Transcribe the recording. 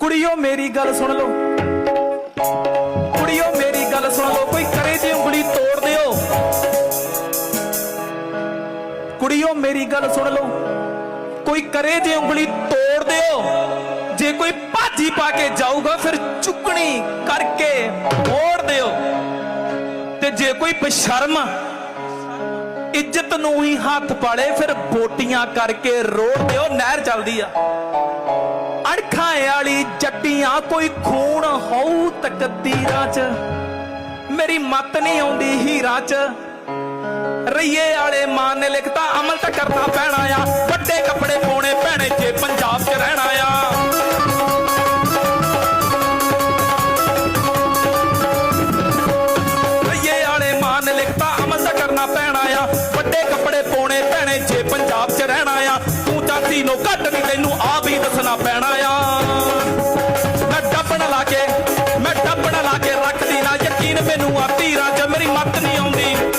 ਕੁੜੀਓ ਮੇਰੀ ਗੱਲ ਸੁਣ ਲਓ। ਕੁੜੀਓ ਮੇਰੀ ਗੱਲ ਸੁਣ ਲਓ। ਕੋਈ ਕਰੇ ਜੇ ਉਂਗਲੀ ਤੋੜ ਦਿਓ। ਕੁੜੀਓ ਮੇਰੀ ਗੱਲ ਸੁਣ ਲਓ। ਕੋਈ ਕਰੇ ਜੇ ਉਂਗਲੀ ਤੋੜ ਦਿਓ। ਜੇ ਕੋਈ ਭਾਜੀ ਪਾ ਕੇ ਜਾਊਗਾ, ਫਿਰ ਚੁੱਕਣੀ ਕਰਕੇ ਮੋੜ ਦਿਓ। ਤੇ ਜੇ ਕੋਈ ਬਸ਼ਰਮ ਇੱਜ਼ਤ ਨੂੰ ਹੀ ਹੱਥ ਪਾਲੇ, ਫਿਰ ਬੋਟੀਆਂ ਕਰਕੇ ਰੋੜ ਦਿਓ। ਨਹਿਰ ਚੱਲਦੀ ਆ। ਵਾਲੀ ਜੱਟੀਆਂ ਕੋਈ ਖੂਨ ਹੋਊ ਤਕਦੀਰਾਂ 'ਚ। ਮੇਰੀ ਮੱਤ ਨਹੀਂ ਆਉਂਦੀ ਹੀਰਾ 'ਚ। ਰਈਏ ਵਾਲੇ ਮਾਂ ਨੇ ਲਿਖਤਾ ਅਮਲ ਤਾਂ ਕਰਨਾ ਪੈਣਾ ਆ। ਵੱਡੇ ਕੱਪੜੇ ਪਾਉਣੇ ਪੈਣੇ ਜੇ ਪੰਜਾਬ 'ਚ ਰਹਿਣਾ ਆ। ਰਈਏ ਵਾਲੇ ਮਾਂ ਨੇ ਲਿਖਤਾ ਅਮਲ ਤਾਂ ਕਰਨਾ ਪੈਣਾ ਆ। ਵੱਡੇ ਕੱਪੜੇ ਪਾਉਣੇ ਪੈਣੇ ਜੇ ਪੰਜਾਬ 'ਚ ਰਹਿਣਾ ਆ। ਤੂੰ ਚਾਚੀ ਨੂੰ ਘੱਟ ਨਹੀਂ, ਤੈਨੂੰ ਆ ਵੀ ਦੱਸਣਾ ਪੈਣਾ ਟੱਪੜ ਲਾ ਕੇ ਰੱਖਦੀ ਨਾ ਯਕੀਨ ਮੈਨੂੰ ਆ